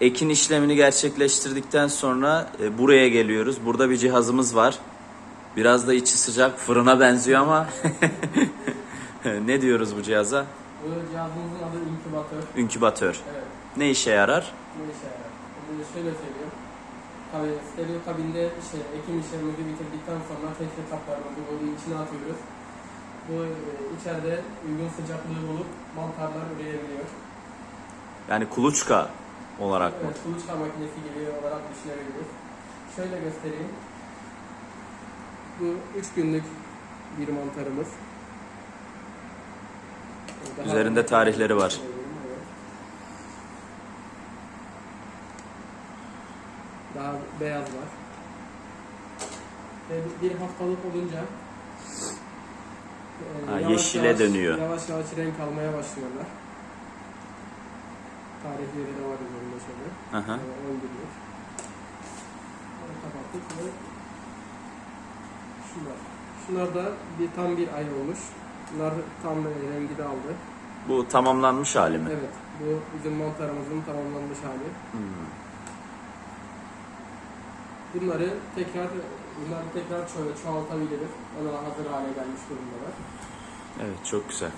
ekin işlemini gerçekleştirdikten sonra e, buraya geliyoruz. Burada bir cihazımız var. Biraz da içi sıcak, fırına benziyor ama ne diyoruz bu cihaza? Bu cihazımızın adı inkübatör. Inkübatör. Evet. Ne işe yarar? Bu işe yarar. Bunu şöyle söyleyeyim. Tabii stereo kabinde şey, ekim işlemimizi bitirdikten sonra tek etaplarımızı bunun içine atıyoruz. Bu e, içeride uygun sıcaklığı bulup mantarlar üreyebiliyor. Yani kuluçka olarak mı? Evet, kuluçka makinesi gibi olarak düşünebiliriz. Şöyle göstereyim. Bu 3 günlük bir mantarımız. Daha Üzerinde tarihleri var. Daha beyaz var. Ve bir haftalık olunca e, Ha, yavaş yeşile yavaş- dönüyor. Yavaş yavaş renk almaya başlıyorlar. Tarihleri de var üzerinde. Aha. Ee, öldürüyor. Onu kapattık ve şunlar. Şunlar da bir tam bir ay olmuş. Bunlar tam e, rengi de aldı. Bu tamamlanmış hali mi? Evet, bu bizim mantarımızın tamamlanmış hali. Hmm. Bunları tekrar bunları tekrar ço- çoğaltabiliriz. Ona hazır hale gelmiş durumdalar. Evet çok güzel.